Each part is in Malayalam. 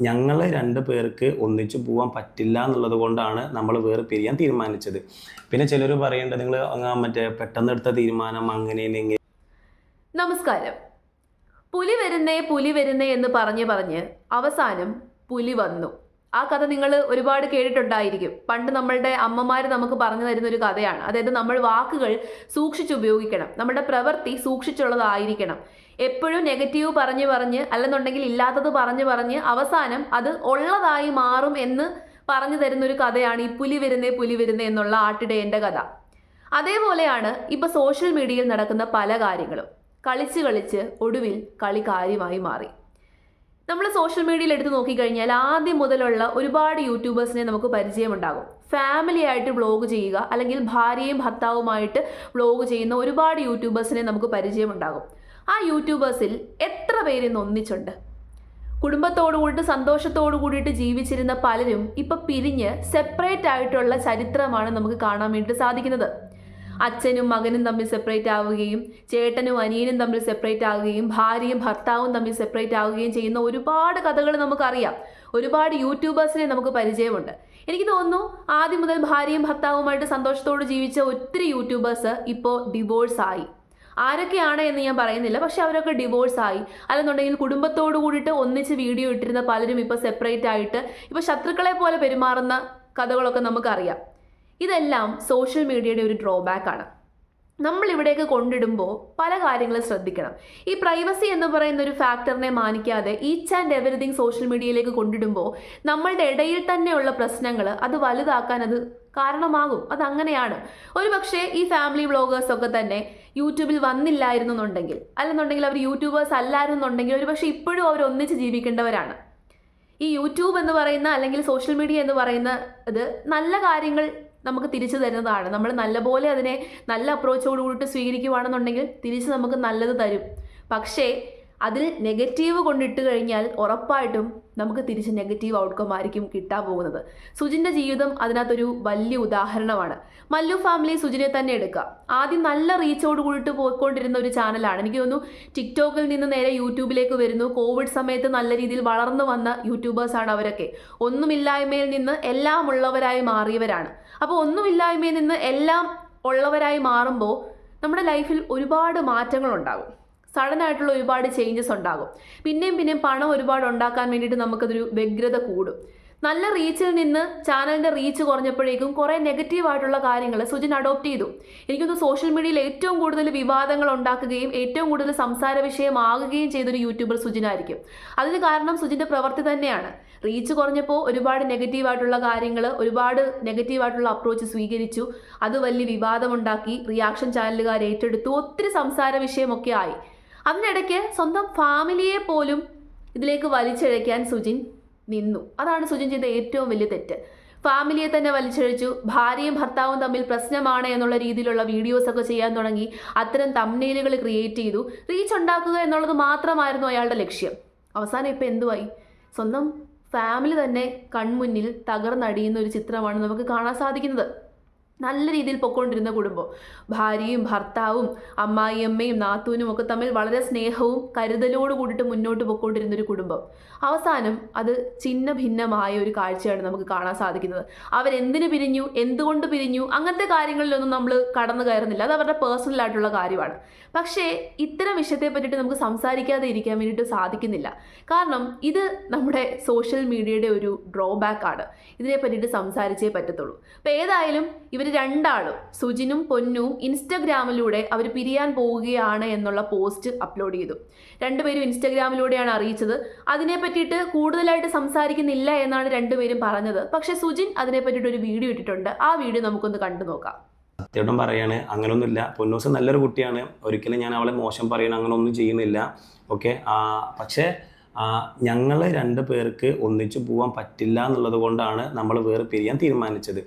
ഞങ്ങൾ രണ്ട് പേർക്ക് ഒന്നിച്ചു പോകാൻ പറ്റില്ല എന്നുള്ളത് കൊണ്ടാണ് നമ്മൾ വേറെ പിരിയാൻ തീരുമാനിച്ചത്. പിന്നെ ചിലർ പറയേണ്ടത് നിങ്ങൾ മറ്റേ പെട്ടെന്ന് എടുത്ത തീരുമാനം അങ്ങനെ നമസ്കാരം. പുലി വരുന്നേ പുലി വരുന്നേ എന്ന് പറഞ്ഞ് പറഞ്ഞ് അവസാനം പുലി വന്നു. ആ കഥ നിങ്ങൾ ഒരുപാട് കേട്ടിട്ടുണ്ടായിരിക്കും. പണ്ട് നമ്മളുടെ അമ്മമാർ നമുക്ക് പറഞ്ഞു തരുന്ന ഒരു കഥയാണ്. അതായത് നമ്മൾ വാക്കുകൾ സൂക്ഷിച്ചുപയോഗിക്കണം നമ്മുടെ പ്രവൃത്തി സൂക്ഷിച്ചുള്ളതായിരിക്കണം. എപ്പോഴും നെഗറ്റീവ് പറഞ്ഞു പറഞ്ഞ് അല്ലെന്നുണ്ടെങ്കിൽ ഇല്ലാത്തത് പറഞ്ഞു പറഞ്ഞ് അവസാനം അത് ഉള്ളതായി മാറും എന്ന് പറഞ്ഞു തരുന്ന ഒരു കഥയാണ് ഈ പുലി വരുന്നേ പുലി വരുന്നേ എന്നുള്ള ആട്ടിടയന്റെ കഥ. അതേപോലെയാണ് ഇപ്പൊ സോഷ്യൽ മീഡിയയിൽ നടക്കുന്ന പല കാര്യങ്ങളും. കളിച്ച് കളിച്ച് ഒടുവിൽ കളി കാര്യമായി മാറി. നമ്മൾ സോഷ്യൽ മീഡിയയിൽ എടുത്ത് നോക്കിക്കഴിഞ്ഞാൽ ആദ്യം മുതലുള്ള ഒരുപാട് യൂട്യൂബേഴ്സിനെ നമുക്ക് പരിചയമുണ്ടാകും. ഫാമിലി ആയിട്ട് വ്ളോഗ് ചെയ്യുക അല്ലെങ്കിൽ ഭാര്യയും ഭർത്താവുമായിട്ട് വ്ളോഗ് ചെയ്യുന്ന ഒരുപാട് യൂട്യൂബേഴ്സിനെ നമുക്ക് പരിചയമുണ്ടാകും. ആ യൂട്യൂബേഴ്സിൽ എത്ര പേര് ഇന്ന് ഒന്നിച്ചുണ്ട്? കുടുംബത്തോടു കൂടിയിട്ട് സന്തോഷത്തോടു കൂടിയിട്ട് ജീവിച്ചിരുന്ന പലരും ഇപ്പം പിരിഞ്ഞ് സെപ്പറേറ്റ് ആയിട്ടുള്ള ചരിത്രമാണ് നമുക്ക് കാണാൻ വേണ്ടി സാധിക്കുന്നത്. അച്ഛനും മകനും തമ്മിൽ സെപ്പറേറ്റ് ആവുകയും ചേട്ടനും അനിയനും തമ്മിൽ സെപ്പറേറ്റ് ആവുകയും ഭാര്യയും ഭർത്താവും തമ്മിൽ സെപ്പറേറ്റ് ആവുകയും ചെയ്യുന്ന ഒരുപാട് കഥകൾ നമുക്കറിയാം. ഒരുപാട് യൂട്യൂബേഴ്സിനെ നമുക്ക് പരിചയമുണ്ട്. എനിക്ക് തോന്നുന്നു ആദ്യം മുതൽ ഭാര്യയും ഭർത്താവുമായിട്ട് സന്തോഷത്തോട് ജീവിച്ച ഒത്തിരി യൂട്യൂബേഴ്സ് ഇപ്പോൾ ഡിവോഴ്സ് ആയി. ആരൊക്കെയാണ് എന്ന് ഞാൻ പറയുന്നില്ല പക്ഷെ അവരൊക്കെ ഡിവോഴ്സ് ആയി. അല്ലെന്നുണ്ടെങ്കിൽ കുടുംബത്തോട് കൂടിയിട്ട് ഒന്നിച്ച് വീഡിയോ ഇട്ടിരുന്ന പലരും ഇപ്പോൾ സെപ്പറേറ്റ് ആയിട്ട് ഇപ്പോൾ ശത്രുക്കളെ പോലെ പെരുമാറുന്ന കഥകളൊക്കെ നമുക്കറിയാം. ഇതെല്ലാം സോഷ്യൽ മീഡിയയുടെ ഒരു ഡ്രോബാക്ക് ആണ്. നമ്മൾ ഇവിടേക്ക് കൊണ്ടിടുമ്പോൾ പല കാര്യങ്ങളും ശ്രദ്ധിക്കണം. ഈ പ്രൈവസി എന്ന് പറയുന്ന ഒരു ഫാക്ടറിനെ മാനിക്കാതെ ഈച്ച് ആൻഡ് എവറിഥിങ് സോഷ്യൽ മീഡിയയിലേക്ക് കൊണ്ടിടുമ്പോൾ നമ്മളുടെ ഇടയിൽ തന്നെയുള്ള പ്രശ്നങ്ങൾ അത് വലുതാക്കാൻ അത് കാരണമാകും. അതങ്ങനെയാണ്. ഒരു പക്ഷേ ഈ ഫാമിലി വ്ളോഗേഴ്സൊക്കെ തന്നെ യൂട്യൂബിൽ വന്നില്ലായിരുന്നു എന്നുണ്ടെങ്കിൽ അല്ലെന്നുണ്ടെങ്കിൽ അവർ യൂട്യൂബേഴ്സ് അല്ലായിരുന്നു എന്നുണ്ടെങ്കിൽ ഒരു പക്ഷേ ഇപ്പോഴും അവർ ഒന്നിച്ച് ജീവിക്കേണ്ടവരാണ്. ഈ യൂട്യൂബ് എന്ന് പറയുന്ന അല്ലെങ്കിൽ സോഷ്യൽ മീഡിയ എന്ന് പറയുന്ന ഇത് നല്ല കാര്യങ്ങൾ നമുക്ക് തിരിച്ചു തരുന്നതാണ്. നമ്മൾ നല്ലപോലെ അതിനെ നല്ല അപ്രോച്ചോട് കൂടിയിട്ട് സ്വീകരിക്കുവാണെന്നുണ്ടെങ്കിൽ തിരിച്ച് നമുക്ക് നല്ലത് തരും. പക്ഷേ അതിൽ നെഗറ്റീവ് കൊണ്ടിട്ട് കഴിഞ്ഞാൽ ഉറപ്പായിട്ടും നമുക്ക് തിരിച്ച് നെഗറ്റീവ് ഔട്ട്കം ആയിരിക്കും കിട്ടാൻ പോകുന്നത്. സുജിന്റെ ജീവിതം അതിനകത്തൊരു വലിയ ഉദാഹരണമാണ്. മല്ലു ഫാമിലി സുജിനെ തന്നെ എടുക്കുക. ആദ്യം നല്ല റീച്ചോട് കൂടിയിട്ട് പോയിക്കൊണ്ടിരുന്ന ഒരു ചാനലാണ് എനിക്ക് തോന്നുന്നു ടിക്ടോക്കിൽ നിന്ന് നേരെ യൂട്യൂബിലേക്ക് വരുന്നു. കോവിഡ് സമയത്ത് നല്ല രീതിയിൽ വളർന്നു വന്ന യൂട്യൂബേഴ്സാണ് അവരൊക്കെ. ഒന്നുമില്ലായ്മയിൽ നിന്ന് എല്ലാം ഉള്ളവരായി മാറിയവരാണ്. അപ്പോൾ ഒന്നുമില്ലായ്മയിൽ നിന്ന് എല്ലാം ഉള്ളവരായി മാറുമ്പോൾ നമ്മുടെ ലൈഫിൽ ഒരുപാട് മാറ്റങ്ങളുണ്ടാകും. സഡൻ ആയിട്ടുള്ള ഒരുപാട് ചേഞ്ചസ് ഉണ്ടാകും. പിന്നെയും പിന്നെയും പണം ഒരുപാട് ഉണ്ടാക്കാൻ വേണ്ടിയിട്ട് നമുക്കതൊരു വ്യഗ്രത കൂടും. നല്ല റീച്ചിൽ നിന്ന് ചാനലിന്റെ റീച്ച് കുറഞ്ഞപ്പോഴേക്കും കുറേ നെഗറ്റീവ് ആയിട്ടുള്ള കാര്യങ്ങൾ സുജിൻ അഡോപ്റ്റ് ചെയ്തു. എനിക്കൊന്ന് സോഷ്യൽ മീഡിയയിൽ ഏറ്റവും കൂടുതൽ വിവാദങ്ങൾ ഉണ്ടാക്കുകയും ഏറ്റവും കൂടുതൽ സംസാര വിഷയമാകുകയും ചെയ്തൊരു യൂട്യൂബർ സുജിനായിരിക്കും അതിന് കാരണം സുജിന്റെ പ്രവൃത്തി തന്നെയാണ്. റീച്ച് കുറഞ്ഞപ്പോൾ ഒരുപാട് നെഗറ്റീവ് ആയിട്ടുള്ള കാര്യങ്ങൾ ഒരുപാട് നെഗറ്റീവ് ആയിട്ടുള്ള അപ്രോച്ച് സ്വീകരിച്ചു. അത് വലിയ വിവാദമുണ്ടാക്കി റിയാക്ഷൻ ചാനലുകാർ ഏറ്റെടുത്തു. ഒത്തിരി സംസാര വിഷയമൊക്കെ ആയി. അതിനിടയ്ക്ക് സ്വന്തം ഫാമിലിയെ പോലും ഇതിലേക്ക് വലിച്ചിഴയ്ക്കാൻ സുജിൻ നിന്നു. അതാണ് സുജിൻ ചെയ്ത ഏറ്റവും വലിയ തെറ്റ്. ഫാമിലിയെ തന്നെ വലിച്ചഴിച്ചു ഭാര്യയും ഭർത്താവും തമ്മിൽ പ്രശ്നമാണ് എന്നുള്ള രീതിയിലുള്ള വീഡിയോസ് ഒക്കെ ചെയ്യാൻ തുടങ്ങി അത്തരം തമ്മിലുകൾ ക്രിയേറ്റ് ചെയ്തു റീച്ച് ഉണ്ടാക്കുക എന്നുള്ളത് മാത്രമായിരുന്നു അയാളുടെ ലക്ഷ്യം. അവസാനം ഇപ്പം എന്തുവായി? സ്വന്തം ഫാമിലി തന്നെ കൺമുന്നിൽ തകർന്നടിയുന്ന ഒരു ചിത്രമാണ് നമുക്ക് കാണാൻ സാധിക്കുന്നത്. നല്ല രീതിയിൽ പൊക്കോണ്ടിരുന്ന കുടുംബം. ഭാര്യയും ഭർത്താവും അമ്മായിയമ്മയും നാത്തൂനും ഒക്കെ തമ്മിൽ വളരെ സ്നേഹവും കരുതലോട് കൂടിയിട്ട് മുന്നോട്ട് പൊക്കൊണ്ടിരുന്ന ഒരു കുടുംബം. അവസാനം അത് ചിന്ന ഭിന്നമായ ഒരു കാഴ്ചയാണ് നമുക്ക് കാണാൻ സാധിക്കുന്നത്. അവരെന്തിനു പിരിഞ്ഞു എന്തുകൊണ്ട് പിരിഞ്ഞു അങ്ങനത്തെ കാര്യങ്ങളിലൊന്നും നമ്മൾ കടന്നു കയറുന്നില്ല. അത് അവരുടെ പേഴ്സണൽ ആയിട്ടുള്ള കാര്യമാണ്. പക്ഷേ ഇത്തരം വിഷയത്തെ പറ്റിയിട്ട് നമുക്ക് സംസാരിക്കാതെ ഇരിക്കാൻ വേണ്ടിയിട്ട് സാധിക്കുന്നില്ല. കാരണം ഇത് നമ്മുടെ സോഷ്യൽ മീഡിയയുടെ ഒരു ഡ്രോബാക്ക് ആണ്. ഇതിനെ പറ്റിയിട്ട് സംസാരിച്ചേ പറ്റത്തുള്ളൂ. അപ്പോൾ ഏതായാലും ഇവർ രണ്ടാളും സുജിനും പൊന്നും ഇൻസ്റ്റഗ്രാമിലൂടെ അവർ പിരിയാൻ പോവുകയാണ് എന്നുള്ള പോസ്റ്റ് അപ്ലോഡ് ചെയ്തു. രണ്ടുപേരും ഇൻസ്റ്റഗ്രാമിലൂടെയാണ് അറിയിച്ചത്. അതിനെ പറ്റിയിട്ട് കൂടുതലായിട്ട് സംസാരിക്കുന്നില്ല എന്നാണ് രണ്ടുപേരും പറഞ്ഞത്. പക്ഷെ സുജിൻ അതിനെ പറ്റിയിട്ട് ഒരു വീഡിയോ ഇട്ടിട്ടുണ്ട്. ആ വീഡിയോ നമുക്കൊന്ന് കണ്ടു നോക്കാം. സത്യമായിട്ടും പറയാണ് അങ്ങനെയൊന്നുമില്ല പൊന്നൂസ് നല്ലൊരു കുട്ടിയാണ്. ഒരിക്കലും ഞാൻ അവളെ മോശം പറയണം അങ്ങനെ ഒന്നും ചെയ്യുന്നില്ല. ഓക്കെ? പക്ഷേ ഞങ്ങൾ രണ്ട് പേർക്ക് ഒന്നിച്ചു പോകാൻ പറ്റില്ല എന്നുള്ളത് കൊണ്ടാണ് നമ്മൾ വേറെ പിരിയാൻ തീരുമാനിച്ചത്.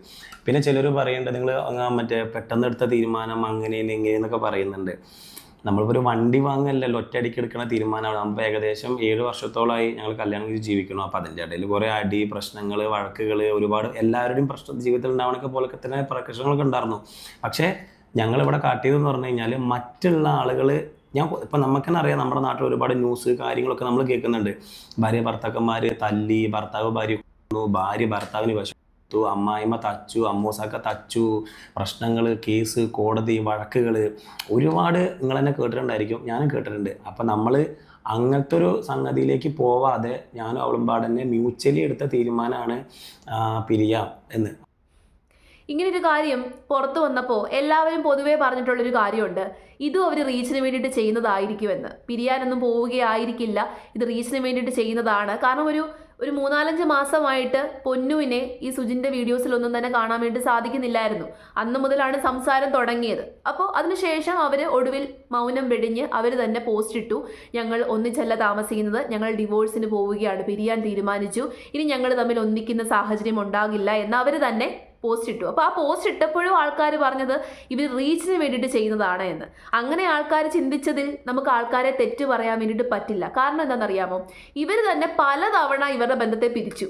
പിന്നെ ചിലർ പറയേണ്ടത് നിങ്ങൾ മറ്റേ പെട്ടെന്ന് എടുത്ത തീരുമാനം അങ്ങനെ ഇങ്ങനെ എന്നൊക്കെ പറയുന്നുണ്ട്. നമ്മളിപ്പോൾ ഒരു വണ്ടി വാങ്ങല്ലല്ലോ ഒറ്റയടിക്ക് എടുക്കുന്ന തീരുമാനമാണ് നമ്മൾ ഏകദേശം ഏഴ് വർഷത്തോളമായി ഞങ്ങൾ കല്യാണം കഴിച്ച് ജീവിക്കണം അപ്പോൾ അതിന്റെ ഇടയിൽ കുറേ അടി പ്രശ്നങ്ങൾ വഴക്കുകൾ ഒരുപാട് എല്ലാവരുടെയും പ്രശ്ന ജീവിതത്തിൽ ഉണ്ടാവണൊക്കെ പോലൊക്കെ തന്നെ പ്രശ്നങ്ങളൊക്കെ ഉണ്ടായിരുന്നു. പക്ഷേ ഞങ്ങളിവിടെ കാട്ടിയതെന്ന് പറഞ്ഞു കഴിഞ്ഞാൽ മറ്റുള്ള ആളുകൾ ഞാൻ ഇപ്പം നമുക്ക് തന്നെ അറിയാം നമ്മുടെ നാട്ടിൽ ഒരുപാട് ന്യൂസ് കാര്യങ്ങളൊക്കെ നമ്മൾ കേൾക്കുന്നുണ്ട് ഭാര്യ ഭർത്താക്കന്മാർ തല്ലി ഭർത്താവ് ഭാര്യ കൊന്നു ഭാര്യ ഭർത്താവിന് വശത്തു അമ്മായിമ്മ തച്ചു അമ്മൂസാക്ക തച്ചു പ്രശ്നങ്ങൾ കേസ് കോടതി വഴക്കുകൾ ഒരുപാട് നിങ്ങൾ തന്നെ കേട്ടിട്ടുണ്ടായിരിക്കും ഞാനും കേട്ടിട്ടുണ്ട്. അപ്പം നമ്മൾ അങ്ങനത്തെ ഒരു സംഗതിയിലേക്ക് പോവാതെ ഞാനും അവളും പാടന്നെ മ്യൂച്വലി എടുത്ത തീരുമാനമാണ് പിരിയാം എന്ന്. ഇങ്ങനെ ഒരു കാര്യം പുറത്തു വന്നപ്പോൾ എല്ലാവരും പൊതുവേ പറഞ്ഞിട്ടുള്ളൊരു കാര്യമുണ്ട്. ഇതും അവർ റീച്ചിന് വേണ്ടിയിട്ട് ചെയ്യുന്നതായിരിക്കുമെന്ന്. പിരിയാനൊന്നും പോവുകയായിരിക്കില്ല. ഇത് റീച്ചിന് വേണ്ടിയിട്ട് ചെയ്യുന്നതാണ്. കാരണം ഒരു ഒരു മൂന്നാലഞ്ച് മാസമായിട്ട് പൊന്നുവിനെ ഈ സുജിന്റെ വീഡിയോസിലൊന്നും തന്നെ കാണാൻ വേണ്ടി സാധിക്കുന്നില്ലായിരുന്നു. അന്ന് മുതലാണ് സംസാരം തുടങ്ങിയത്. അപ്പോൾ അതിനുശേഷം അവർ ഒടുവിൽ മൗനം വെടിഞ്ഞ് അവർ തന്നെ പോസ്റ്റ് ഇട്ടു ഞങ്ങൾ ഒന്നിച്ചല്ല താമസിക്കുന്നത്. ഞങ്ങൾ ഡിവോഴ്സിന് പോവുകയാണ്. പിരിയാൻ തീരുമാനിച്ചു. ഇനി ഞങ്ങൾ തമ്മിൽ ഒന്നിക്കുന്ന സാഹചര്യം ഉണ്ടാകില്ല എന്ന് അവർ തന്നെ പോസ്റ്റ് ഇട്ടു. അപ്പോൾ ആ പോസ്റ്റ് ഇട്ടപ്പോഴും ആൾക്കാർ പറഞ്ഞത് ഇവർ റീച്ചിന് വേണ്ടിയിട്ട് ചെയ്യുന്നതാണ് എന്ന്. അങ്ങനെ ആൾക്കാർ ചിന്തിച്ചതിൽ നമുക്ക് ആൾക്കാരെ തെറ്റ് പറയാൻ വേണ്ടിയിട്ട് പറ്റില്ല. കാരണം എന്താണെന്നറിയാമോ? ഇവർ തന്നെ പലതവണ ഇവരുടെ ബന്ധത്തെ പിരിച്ചു.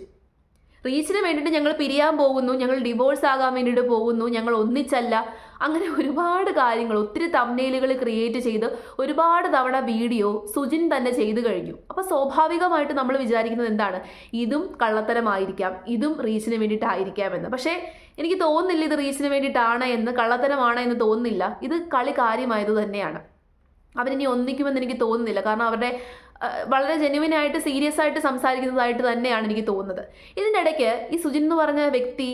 റീച്ചിന് വേണ്ടിയിട്ട് ഞങ്ങൾ പിരിയാൻ പോകുന്നു ഞങ്ങൾ ഡിവോഴ്സ് ആകാൻ വേണ്ടിയിട്ട് പോകുന്നു ഞങ്ങൾ ഒന്നിച്ചല്ല അങ്ങനെ ഒരുപാട് കാര്യങ്ങൾ ഒത്തിരി തമ്നയിലുകൾ ക്രിയേറ്റ് ചെയ്ത് ഒരുപാട് തവണ വീഡിയോ സുജിൻ തന്നെ ചെയ്തു കഴിഞ്ഞു. അപ്പോൾ സ്വാഭാവികമായിട്ട് നമ്മൾ വിചാരിക്കുന്നത് എന്താണ്? ഇതും കള്ളത്തരമായിരിക്കാം ഇതും റീച്ചിന് വേണ്ടിയിട്ടായിരിക്കാം എന്ന്. പക്ഷേ എനിക്ക് തോന്നുന്നില്ല ഇത് റീച്ചിന് വേണ്ടിയിട്ടാണ് എന്ന് കള്ളത്തരമാണ് എന്ന് തോന്നുന്നില്ല. ഇത് കളി കാര്യമായത് തന്നെയാണ്. അവരിനി ഒന്നിക്കുമെന്ന് എനിക്ക് തോന്നുന്നില്ല. കാരണം അവരുടെ വളരെ ജെന്യുവിൻ ആയിട്ട് സീരിയസ് ആയിട്ട് സംസാരിക്കുന്നതായിട്ട് തന്നെയാണ് എനിക്ക് തോന്നുന്നത്. ഇതിന്റെ ഇടയ്ക്ക് ഈ സുജിൻ എന്ന് പറഞ്ഞ വ്യക്തി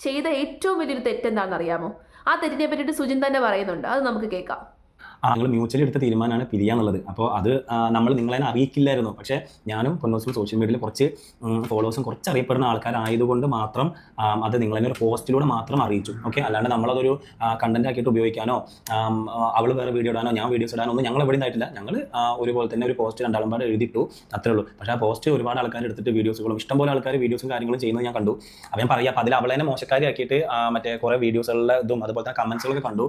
ചെയ്ത ഏറ്റവും വലിയൊരു തെറ്റെന്താണെന്ന് അറിയാമോ ആ തെറ്റിനെ പറ്റിയിട്ട് സുജിൻ തന്നെ പറയുന്നുണ്ട്. അത് നമുക്ക് കേൾക്കാം. ഞങ്ങൾ മ്യൂച്വലി എടുത്ത തീരുമാനമാണ് പിരിയാന്നുള്ളത് അപ്പോൾ അത് നമ്മൾ നിങ്ങളെ അറിയിക്കില്ലായിരുന്നു. പക്ഷേ ഞാനും കൊന്നോസും സോഷ്യൽ മീഡിയയിൽ കുറച്ച് ഫോളോവേഴ്സും കുറച്ച് അറിയപ്പെടുന്ന ആൾക്കാരായതുകൊണ്ട് മാത്രം അത് നിങ്ങളെ ഒരു പോസ്റ്റിലൂടെ മാത്രം അറിയിച്ചു. ഓക്കെ അല്ലാണ്ട് നമ്മളതൊരു കണ്ടന്റ് ആക്കിയിട്ട് ഉപയോഗിക്കാനോ അവൾ വേറെ വീഡിയോ ഇടാനോ ഞാൻ വീഡിയോസ് ഇടാനോ ഒന്നും ഞങ്ങൾ എവിടെ ആയിട്ടില്ല ഞങ്ങൾ ഒരുപോലെ തന്നെ ഒരു പോസ്റ്റ് രണ്ടാളും പാടെ എഴുതിയിട്ടു അത്രേ ഉള്ളൂ. പക്ഷേ ആ പോസ്റ്റ് ഒരുപാട് ആൾക്കാർ എടുത്തിട്ട് വീഡിയോസുകളും ഇഷ്ടംപോലെ ആൾക്കാർ വീഡിയോസും കാര്യങ്ങളും ചെയ്യുന്നത് ഞാൻ കണ്ടു. അപ്പം ഞാൻ പറയാം അപ്പം അതിൽ അവളെ മോശക്കാരിയാക്കിയിട്ട് മറ്റേ കുറേ വീഡിയോസുകളിലെ ഇതും അതുപോലെ തന്നെ കമൻസുകളൊക്കെ കണ്ടു.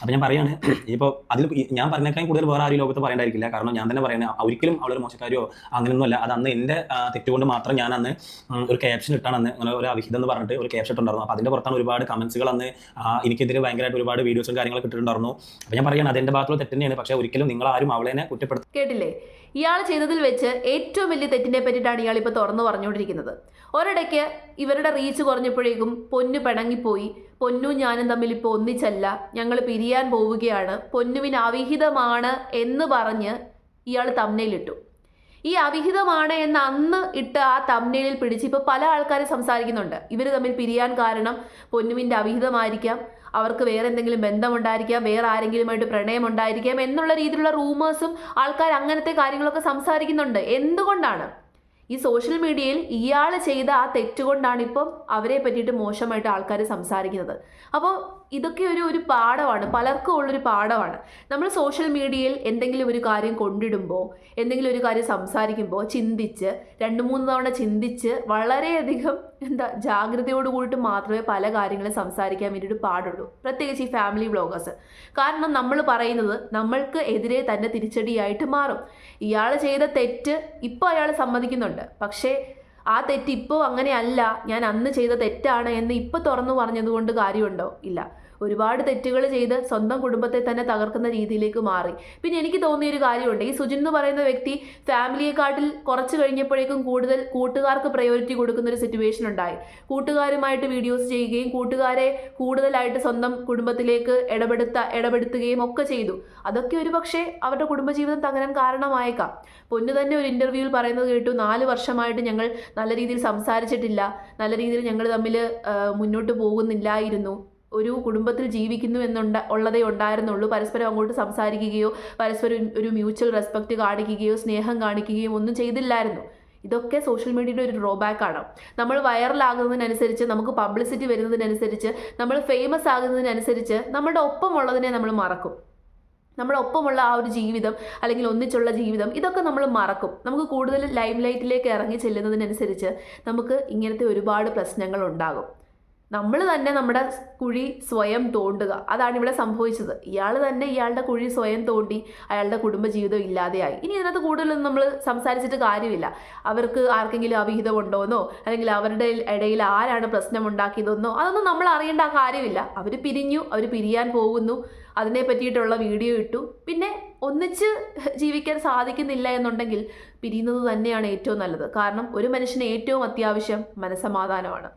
അപ്പം ഞാൻ പറയുകയാണ് ഇപ്പോൾ അതിൽ ഞാൻ പറഞ്ഞേക്കാൻ കൂടുതൽ വേറെ ആരും ലോകത്ത് പറയണ്ടായിരിക്കില്ല. കാരണം ഞാൻ തന്നെ പറയുന്നത് ഒരിക്കലും അവളൊരു മോശക്കാരിയോ അങ്ങനെയൊന്നുമല്ല അത് അന്ന് എന്റെ തെറ്റുകൊണ്ട് മാത്രം ഞാൻ അന്ന് ഒരു ക്യാപ്ഷൻ ഇട്ടാണ് അന്ന് ഒരു അവിഹിതം എന്ന് പറഞ്ഞിട്ട് ഒരു ക്യാപ്ഷൻ ഇട്ടുണ്ടായിരുന്നു അപ്പോൾ അതിന്റെ പുറത്താണ് ഒരുപാട് കമൻസുകൾ അന്ന് എനിക്കെതിരെ ഭയങ്കരമായിട്ട് ഒരുപാട് വീഡിയോസും കാര്യങ്ങളൊക്കെ ഇട്ടിട്ടുണ്ടായിരുന്നു. അപ്പോൾ ഞാൻ പറയുകയാണ് അതിന്റെ ഭാഗത്തുള്ള തെറ്റ് തന്നെയാണ് പക്ഷേ ഒരിക്കലും നിങ്ങൾ ആരും അവളെ കുറ്റപ്പെടുത്ത കേട്ടില്ലേ? ഇയാൾ ചെയ്തതിൽ വെച്ച് ഏറ്റവും വലിയ തെറ്റിനെ പറ്റിയിട്ടാണ് ഇയാൾ ഇപ്പോൾ തുറന്നു പറഞ്ഞുകൊണ്ടിരിക്കുന്നത്. ഒരിടയ്ക്ക് ഇവരുടെ റീച്ച് കുറഞ്ഞപ്പോഴേക്കും പൊന്നു പിണങ്ങിപ്പോയി. പൊന്നു ഞാനും തമ്മിൽ ഇപ്പോൾ ഒന്നിച്ചല്ല. ഞങ്ങൾ പിരിയാൻ പോവുകയാണ്. പൊന്നുവിന് അവിഹിതമാണ് എന്ന് പറഞ്ഞ് ഇയാൾ തമ്മനയിലിട്ടു ഈ അവിഹിതമാണ് എന്ന് അന്ന് ഇട്ട് ആ തമ്മനയിലിൽ പിടിച്ച് ഇപ്പോൾ പല ആൾക്കാരും സംസാരിക്കുന്നുണ്ട്. ഇവർ തമ്മിൽ പിരിയാൻ കാരണം പൊന്നുവിന്റെ അവിഹിതമായിരിക്കാം. അവർക്ക് വേറെ എന്തെങ്കിലും ബന്ധമുണ്ടായിരിക്കാം വേറെ ആരെങ്കിലുമായിട്ട് പ്രണയം ഉണ്ടായിരിക്കാം എന്നുള്ള രീതിയിലുള്ള റൂമേഴ്സും ആൾക്കാർ അങ്ങനത്തെ കാര്യങ്ങളൊക്കെ സംസാരിക്കുന്നുണ്ട്. എന്തുകൊണ്ടാണ്? ഈ സോഷ്യൽ മീഡിയയിൽ ഇയാൾ ചെയ്ത ആ തെറ്റുകൊണ്ടാണ് ഇപ്പം അവരെ പറ്റിയിട്ട് മോശമായിട്ട് ആൾക്കാർ സംസാരിക്കുന്നത്. അപ്പോൾ ഇതൊക്കെ ഒരു ഒരു പാഠമാണ്. പലർക്കും ഉള്ളൊരു പാഠമാണ്. നമ്മൾ സോഷ്യൽ മീഡിയയിൽ എന്തെങ്കിലും ഒരു കാര്യം കൊണ്ടിടുമ്പോൾ എന്തെങ്കിലും ഒരു കാര്യം സംസാരിക്കുമ്പോൾ ചിന്തിച്ച് രണ്ട് മൂന്ന് തവണ ചിന്തിച്ച് വളരെയധികം എന്താ ജാഗ്രതയോട് കൂടിയിട്ട് മാത്രമേ പല കാര്യങ്ങളും സംസാരിക്കാൻ വേണ്ടിയിട്ട് പാടുള്ളൂ. പ്രത്യേകിച്ച് ഈ ഫാമിലി ബ്ലോഗേഴ്സ് കാരണം നമ്മൾ പറയുന്നത് നമ്മൾക്ക് എതിരെ തന്നെ തിരിച്ചടിയായിട്ട് മാറും. ഇയാൾ ചെയ്ത തെറ്റ് ഇപ്പോൾ അയാൾ സമ്മതിക്കുന്നുണ്ട്. പക്ഷേ ആ തെറ്റ് ഇപ്പോൾ അങ്ങനെയല്ല ഞാൻ അന്ന് ചെയ്ത തെറ്റാണ് എന്ന് ഇപ്പോൾ തുറന്നു പറഞ്ഞതുകൊണ്ട് കാര്യമുണ്ടോ? ഇല്ല. ഒരുപാട് തെറ്റുകൾ ചെയ്ത് സ്വന്തം കുടുംബത്തെ തന്നെ തകർക്കുന്ന രീതിയിലേക്ക് മാറി. പിന്നെ എനിക്ക് തോന്നിയൊരു കാര്യമുണ്ട്. ഈ സുജിൻ എന്ന് പറയുന്ന വ്യക്തി ഫാമിലിയെക്കാട്ടിൽ കുറച്ച് കഴിഞ്ഞപ്പോഴേക്കും കൂടുതൽ കൂട്ടുകാർക്ക് പ്രയോറിറ്റി കൊടുക്കുന്ന ഒരു സിറ്റുവേഷൻ ഉണ്ടായി. കൂട്ടുകാരുമായിട്ട് വീഡിയോസ് ചെയ്യുകയും കൂട്ടുകാരെ കൂടുതലായിട്ട് സ്വന്തം കുടുംബത്തിലേക്ക് ഇടപെടുത്ത ഇടപെടുത്തുകയും ഒക്കെ ചെയ്തു. അതൊക്കെ ഒരു പക്ഷേ അവരുടെ കുടുംബജീവിതം തകരാൻ കാരണമായേക്കാം. പൊന്നു തന്നെ ഒരു ഇന്റർവ്യൂവിൽ പറയുന്നത് കേട്ടു നാല് വർഷമായിട്ട് ഞങ്ങൾ നല്ല രീതിയിൽ സംസാരിച്ചിട്ടില്ല. നല്ല രീതിയിൽ ഞങ്ങൾ തമ്മിൽ മുന്നോട്ട് പോകുന്നില്ലായിരുന്നു. ഒരു കുടുംബത്തിൽ ജീവിക്കുന്നു എന്നുണ്ട ഉള്ളതേ ഉണ്ടായിരുന്നുള്ളൂ. പരസ്പരം അങ്ങോട്ട് സംസാരിക്കുകയോ പരസ്പരം ഒരു മ്യൂച്വൽ റെസ്പെക്റ്റ് കാണിക്കുകയോ സ്നേഹം കാണിക്കുകയോ ഒന്നും ചെയ്തില്ലായിരുന്നു. ഇതൊക്കെ സോഷ്യൽ മീഡിയയുടെ ഒരു ഡ്രോബാക്ക് ആണ്. നമ്മൾ വൈറലാകുന്നതിനനുസരിച്ച് നമുക്ക് പബ്ലിസിറ്റി വരുന്നതിനനുസരിച്ച് നമ്മൾ ഫേമസ് ആകുന്നതിനനുസരിച്ച് നമ്മുടെ ഒപ്പമുള്ളതിനെ നമ്മൾ മറക്കും. നമ്മുടെ ഒപ്പമുള്ള ആ ഒരു ജീവിതം അല്ലെങ്കിൽ ഒന്നിച്ചുള്ള ജീവിതം ഇതൊക്കെ നമ്മൾ മറക്കും. നമുക്ക് കൂടുതൽ ലൈം ലൈറ്റിലേക്ക് ഇറങ്ങി ചെല്ലുന്നതിനനുസരിച്ച് നമുക്ക് ഇങ്ങനത്തെ ഒരുപാട് പ്രശ്നങ്ങൾ ഉണ്ടാകും. നമ്മൾ തന്നെ നമ്മുടെ കുഴി സ്വയം തോണ്ടുക. അതാണ് ഇവിടെ സംഭവിച്ചത്. ഇയാൾ തന്നെ ഇയാളുടെ കുഴി സ്വയം തോണ്ടി അയാളുടെ കുടുംബജീവിതം ഇല്ലാതെയായി. ഇനി ഇതിനകത്ത് കൂടുതലൊന്നും നമ്മൾ സംസാരിച്ചിട്ട് കാര്യമില്ല. അവർക്ക് ആർക്കെങ്കിലും അവിഹിതം ഉണ്ടോയെന്നോ അല്ലെങ്കിൽ അവരുടെ ഇടയിൽ ആരാണ് പ്രശ്നം ഉണ്ടാക്കിയതെന്നോ? അതൊന്നും നമ്മൾ അറിയേണ്ട കാര്യമില്ല. അവർ പിരിഞ്ഞു അവർ പിരിയാൻ പോകുന്നു. അതിനെ പറ്റിയിട്ടുള്ള വീഡിയോ ഇട്ടു. പിന്നെ ഒന്നിച്ച് ജീവിക്കാൻ സാധിക്കുന്നില്ല എന്നുണ്ടെങ്കിൽ പിരിയുന്നത് തന്നെയാണ് ഏറ്റവും നല്ലത്. കാരണം ഒരു മനുഷ്യന് ഏറ്റവും അത്യാവശ്യം മനസ്സമാധാനമാണ്.